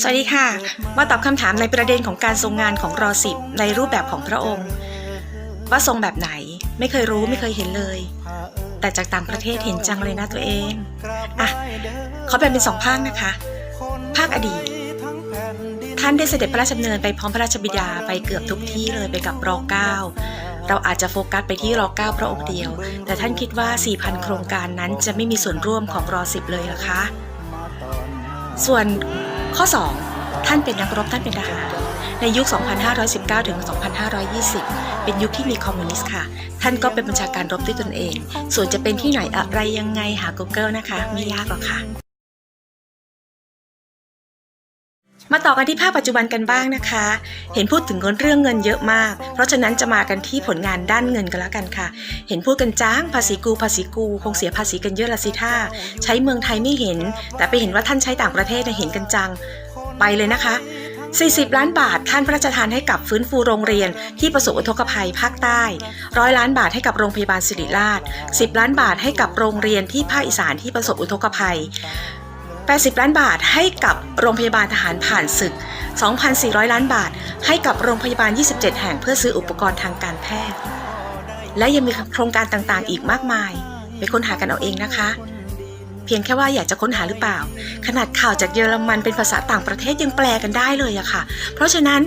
สวัสดีค่ะ มาตอบคำถามในประเด็นของการทรงงานของรอสิบในรูปแบบของพระองค์ ว่าทรงแบบไหนไม่เคยรู้ไม่เคยเห็นเลย แต่จากต่างประเทศเห็นจังเลยนะตัวเองอะเขาแบ่งเป็นสองภาคนะคะ ภาคอดีต ท่านได้เสด็จพระราชดำเนินไปพร้อมพระราชบิดาไปเกือบทุกที่เลยไปกับรอเก้าเราอาจจะโฟกัสไปที่รอเก้าพระองค์เดียว แต่ท่านคิดว่า 4,000 โครงการนั้นจะไม่มีส่วนร่วมของรอสิบเลยเหรอคะ ส่วนข้อ 2 ท่านเป็นนักรบท่านเป็นทหาร ในยุค 2519 ถึง 2520 เป็นยุคที่มีคอมมิวนิสต์ค่ะ ท่านก็เป็นบัญชาการรบด้วยตนเอง ส่วนจะเป็นที่ไหนอะไรยังไงหา Google นะคะ ไม่ยากหรอกค่ะ มาต่อกันที่ภาพปัจจุบันกันบ้างนะคะ เห็นพูดถึงเรื่องเงินเยอะมาก เพราะฉะนั้นจะมากันที่ผลงานด้านเงินกันแล้วกันค่ะ เห็นพูดกันจ้างภาษีกูภาษีกู คงเสียภาษีกันเยอะละสิท่า ใช้เมืองไทยไม่เห็น แต่ไปเห็นว่าท่านใช้ต่างประเทศเนี่ยเห็นกันจัง ไปเลยนะคะ 40 ล้านบาทท่านพระราชทานให้กับฟื้นฟูโรงเรียน ที่ประสบอุทกภัยภาคใต้ร้อยล้านบาทให้กับโรงพยาบาลศิริราช 10 ล้านบาทให้กับโรงเรียนที่ภาคอีสานที่ประสบอุทกภัย 80 ล้านบาทให้กับโรงพยาบาลทหารผ่านศึก 2,400 ล้านบาท ให้กับโรงพยาบาล 27 แห่งเพื่อซื้ออุปกรณ์ทางการแพทย์ และยังมีโครงการต่างๆ อีกมากมาย ไปค้นหากันเอาเองนะคะ เพียงแค่ว่าอยากจะค้นหาหรือเปล่า ขนาดข่าวจากเยอรมันเป็นภาษาต่างประเทศยังแปลกันได้เลยอะค่ะ เพราะฉะนั้น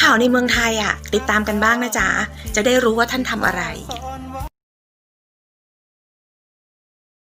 ข่าวในเมืองไทยอะติดตามกันบ้างนะจ๊ะจะได้รู้ว่าท่านทำอะไร